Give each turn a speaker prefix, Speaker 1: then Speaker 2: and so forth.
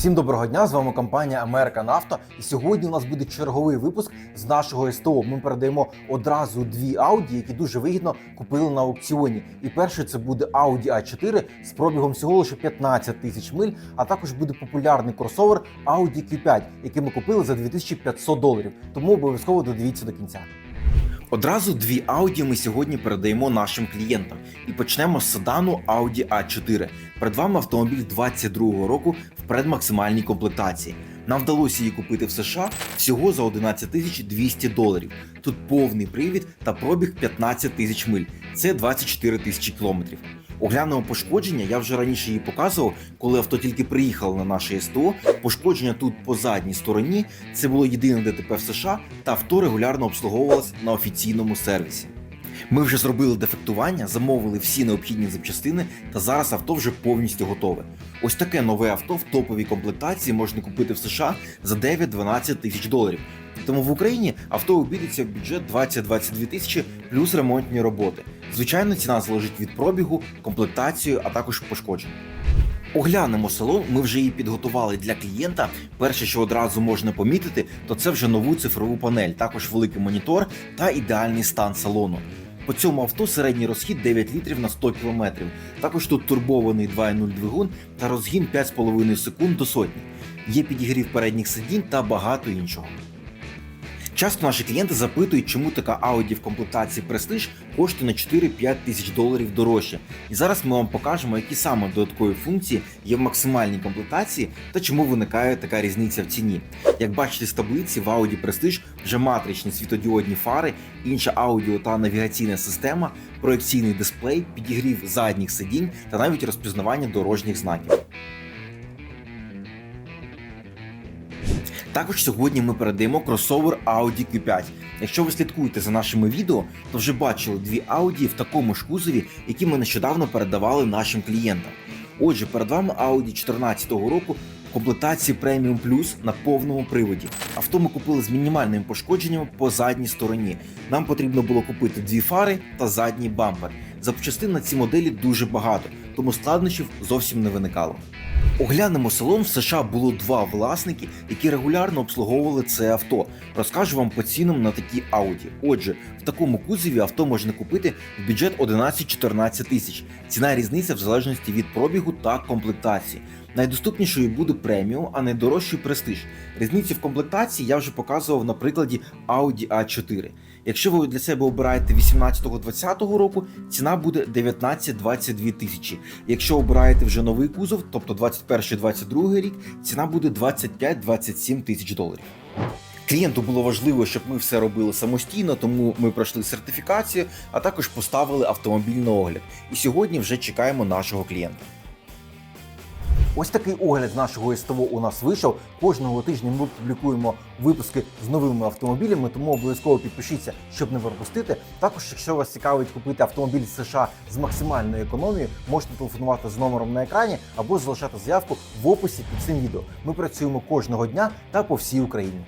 Speaker 1: Всім доброго дня! З вами компанія American Auto. І сьогодні у нас буде черговий випуск з нашого СТО. Ми передаємо одразу дві Audi, які дуже вигідно купили на аукціоні. І перший це буде Audi A4 з пробігом всього лише 15 тисяч миль. А також буде популярний кросовер Audi Q5, який ми купили за 2500 доларів. Тому обов'язково додивіться до кінця. Одразу дві Audi ми сьогодні передаємо нашим клієнтам. І почнемо з седану Audi A4. Перед вами автомобіль 22-го року в предмаксимальній комплектації. Нам вдалося її купити в США всього за 11 тисяч 200 доларів. Тут повний привід та пробіг 15 тисяч миль. Це 24 тисячі кілометрів. Оглянемо пошкодження. Я вже раніше її показував, коли авто тільки приїхало на наше СТО. Пошкодження тут по задній стороні. Це було єдине ДТП в США, та авто регулярно обслуговувалось на офіційному сервісі. Ми вже зробили дефектування, замовили всі необхідні запчастини, та зараз авто вже повністю готове. Ось таке нове авто в топовій комплектації можна купити в США за 9-12 тисяч доларів. Тому в Україні авто обійдеться в бюджет 20-22 тисячі плюс ремонтні роботи. Звичайно, ціна залежить від пробігу, комплектації, а також пошкоджень. Оглянемо салон, ми вже її підготували для клієнта. Перше, що одразу можна помітити, то це вже нову цифрову панель, також великий монітор та ідеальний стан салону. По цьому авто середній розхід 9 літрів на 100 км. Також тут турбований 2.0 двигун та розгін 5,5 секунд до сотні. Є підігрів передніх сидінь та багато іншого. Часто наші клієнти запитують, чому така Audi в комплектації Prestige коштує на 4-5 тисяч доларів дорожче. І зараз ми вам покажемо, які саме додаткові функції є в максимальній комплектації та чому виникає така різниця в ціні. Як бачите з таблиці, в Audi Prestige вже матричні світодіодні фари, інша аудіо та навігаційна система, проекційний дисплей, підігрів задніх сидінь та навіть розпізнавання дорожніх знаків. Також сьогодні ми передаємо кросовер Audi Q5. Якщо ви слідкуєте за нашими відео, то вже бачили дві Audi в такому ж кузові, які ми нещодавно передавали нашим клієнтам. Отже, перед вами Audi 2014 року в комплектації Premium Plus на повному приводі. Авто ми купили з мінімальним пошкодженням по задній стороні. Нам потрібно було купити дві фари та задній бампер. Запчастин на ці моделі дуже багато, тому складнощів зовсім не виникало. Оглянемо салон в США було два власники, які регулярно обслуговували це авто. Розкажу вам по цінам на такі ауді. Отже, в такому кузові авто можна купити в бюджет 11-14 тисяч. Ціна різниця в залежності від пробігу та комплектації. Найдоступнішою буде преміум, а найдорожчий престиж. Різницю в комплектації я вже показував на прикладі Audi A4. Якщо ви для себе обираєте 18-20 року, ціна буде 19-22 тисячі. Якщо обираєте вже новий кузов, тобто 21-22 рік, ціна буде 25-27 тисяч доларів. Клієнту було важливо, щоб ми все робили самостійно, тому ми пройшли сертифікацію, а також поставили автомобіль на огляд. І сьогодні вже чекаємо нашого клієнта. Ось такий огляд нашого СТО у нас вийшов. Кожного тижня ми публікуємо випуски з новими автомобілями, тому обов'язково підпишіться, щоб не пропустити. Також, якщо вас цікавить купити автомобіль з США з максимальною економією, можете телефонувати з номером на екрані або залишати заявку в описі під цим відео. Ми працюємо кожного дня та по всій Україні.